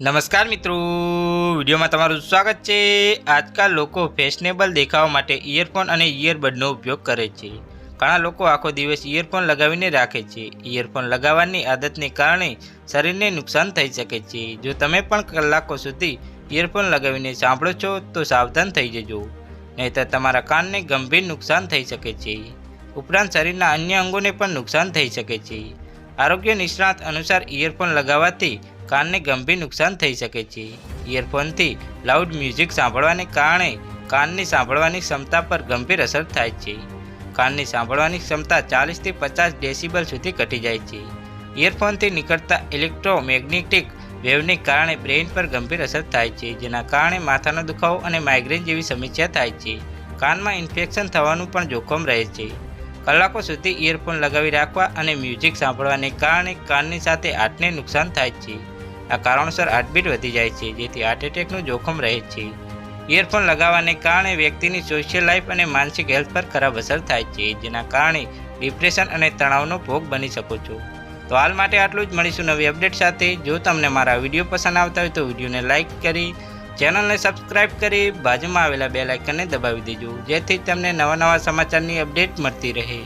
નમસ્કાર મિત્રો. વિડીયોમાં તમારું સ્વાગત છે. આજકાલ લોકો ફેશનેબલ દેખાવા માટે ઇયરફોન અને ઇયરબડનો ઉપયોગ કરે છે. ઘણા લોકો આખો દિવસ ઇયરફોન લગાવીને રાખે છે. ઇયરફોન લગાવવાની આદતને કારણે શરીરને નુકસાન થઈ શકે છે. જો તમે પણ કલાકો સુધી ઇયરફોન લગાવીને સાંભળો છો, તો સાવધાન થઈ જજો. નહીંતર તમારા કાનને ગંભીર નુકસાન થઈ શકે છે. ઉપરાંત શરીરના અન્ય અંગોને પણ નુકસાન થઈ શકે છે. આરોગ્ય નિષ્ણાત અનુસાર ઇયરફોન લગાવવાથી કાનને ગંભીર નુકસાન થઈ શકે છે. ઇયરફોનથી લાઉડ મ્યુઝિક સાંભળવાને કારણે કાનની સાંભળવાની ક્ષમતા પર ગંભીર અસર થાય છે. કાનની સાંભળવાની ક્ષમતા ચાલીસથી પચાસ ડેસિબલ સુધી ઘટી જાય છે. ઇયરફોનથી નીકળતા ઇલેક્ટ્રોમેગ્નેટિક વેવને કારણે બ્રેઇન પર ગંભીર અસર થાય છે, જેના કારણે માથાનો દુખાવો અને માઇગ્રેન જેવી સમસ્યા થાય છે. કાનમાં ઇન્ફેક્શન થવાનું પણ જોખમ રહે છે. કલાકો સુધી ઇયરફોન લગાવી રાખવા અને મ્યુઝિક સાંભળવાને કારણે કાનની સાથે હાર્ટને નુકસાન થાય છે. આ કારણોસર હાર્ટબીટ વધી જાય છે, જેથી હાર્ટ એટેકનું જોખમ રહે છે. ઇયરફોન લગાવવાને કારણે વ્યક્તિની સોશિયલ લાઈફ અને માનસિક હેલ્થ પર ખરાબ અસર થાય છે, જેના કારણે ડિપ્રેશન અને તણાવનો ભોગ બની શકો છો. તો હાલ માટે આટલું જ. મળીશું નવી અપડેટ સાથે. જો તમને મારા વીડિયો પસંદ આવતા હોય તો વિડીયોને લાઇક કરી ચેનલને સબસ્ક્રાઇબ કરી, બાજુમાં આવેલા બે લાઇકનને દબાવી દેજો, જેથી તમને નવા નવા સમાચારની અપડેટ મળતી રહે.